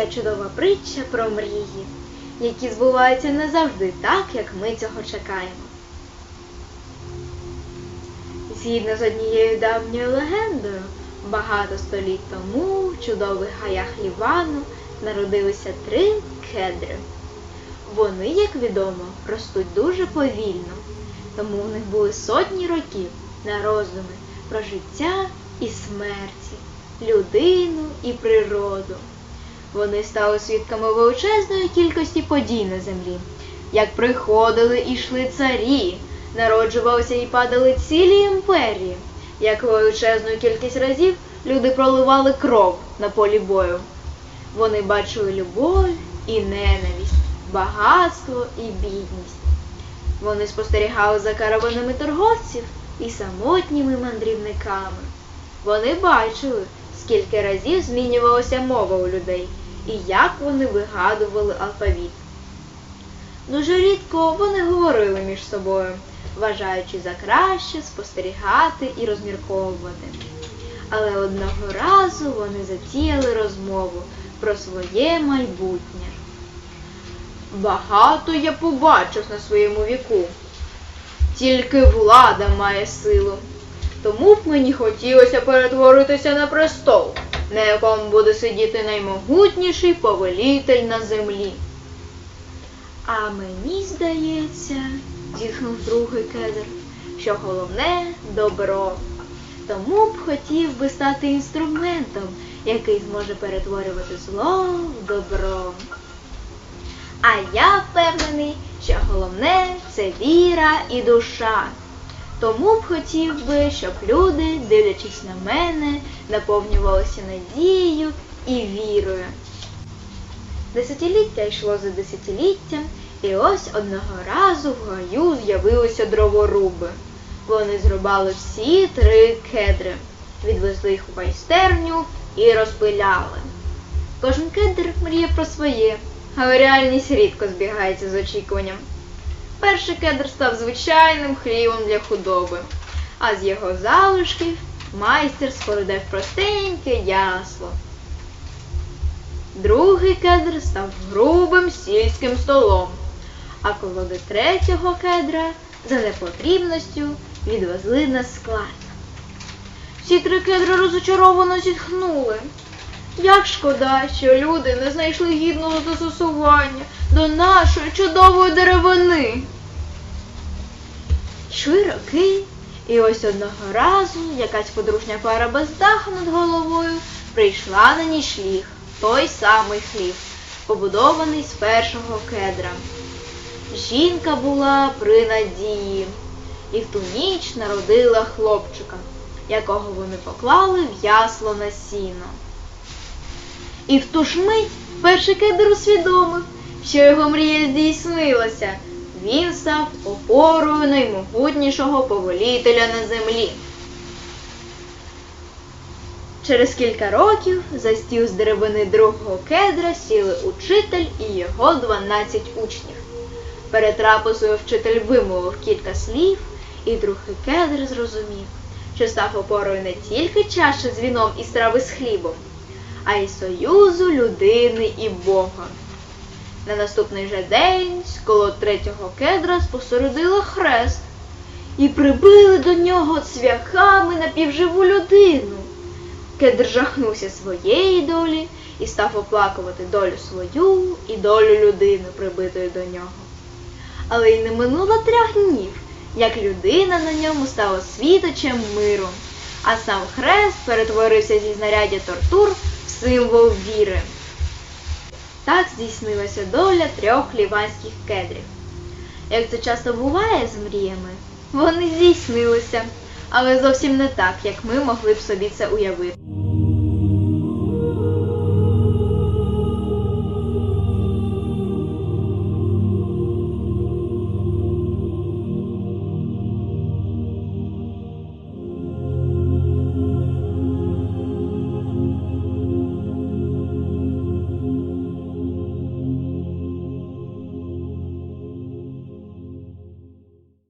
ця чудова притча про мрії, які збуваються не завжди так, як ми цього чекаємо. Згідно з однією давньою легендою, багато століть тому в чудових гаях Лівану народилися три кедри. Вони, як відомо, ростуть дуже повільно, тому у них були сотні років на роздуми про життя і смерті, людину і природу. Вони стали свідками величезної кількості подій на землі, як приходили і йшли царі, народжувалися і падали цілі імперії, як величезну кількість разів люди проливали кров на полі бою. Вони бачили любов і ненависть, багатство і бідність. Вони спостерігали за караванами торговців і самотніми мандрівниками. Вони бачили, скільки разів змінювалася мова у людей і як вони вигадували алфавіт. Дуже рідко вони говорили між собою, вважаючи за краще спостерігати і розмірковувати. Але одного разу вони затіяли розмову про своє майбутнє. Багато я побачив на своєму віку. Тільки влада має силу. Тому б мені хотілося перетворитися на престол, на якому буде сидіти наймогутніший повелитель на землі. А мені здається, зітхнув другий кедр, що головне добро. Тому б хотів би стати інструментом, який зможе перетворювати зло в добро. А я впевнений, що головне це віра і душа. Тому б хотів би, щоб люди, дивлячись на мене, наповнювалися надією і вірою. Десятиліття йшло за десятиліттям, і ось одного разу в гаю з'явилися дроворуби. Вони зрубали всі три кедри, відвезли їх у майстерню і розпиляли. Кожен кедр мріє про своє, але реальність рідко збігається з очікуванням. Перший кедр став звичайним хлівом для худоби, а з його залишків майстер спорудив простеньке ясло. Другий кедр став грубим сільським столом, а колоди третього кедра за непотрібністю відвезли на склад. Всі три кедри розочаровано зітхнули. Як шкода, що люди не знайшли гідного застосування до нашої чудової деревини. Йшли роки, і ось одного разу якась подружня пара без даху над головою прийшла на нічліг, той самий хлів, побудований з першого кедра. Жінка була при надії і в ту ніч народила хлопчика, якого вони поклали в ясло на сіно. І в ту ж мить перший кедр усвідомив, що його мрія здійснилася. Він став опорою наймогутнішого повелителя на землі. Через кілька років за стіл з деревини другого кедра сіли учитель і його 12 учнів. Перед трапезою вчитель вимовив кілька слів, і другий кедр зрозумів, що став опорою не тільки чаші з віном і страви з хлібом, а й союзу людини і Бога. На наступний же день коло третього кедра спосередили хрест і прибили до нього цвяхами напівживу людину. Кедр жахнувся своєї долі і став оплакувати долю свою і долю людини, прибитої до нього. Але й не минуло трьох днів, як людина на ньому стала світочем миру, а сам хрест перетворився зі знаряддя тортур символ віри. Так здійснилася доля трьох ліванських кедрів. Як це часто буває з мріями, вони здійснилися, але зовсім не так, як ми могли б собі це уявити.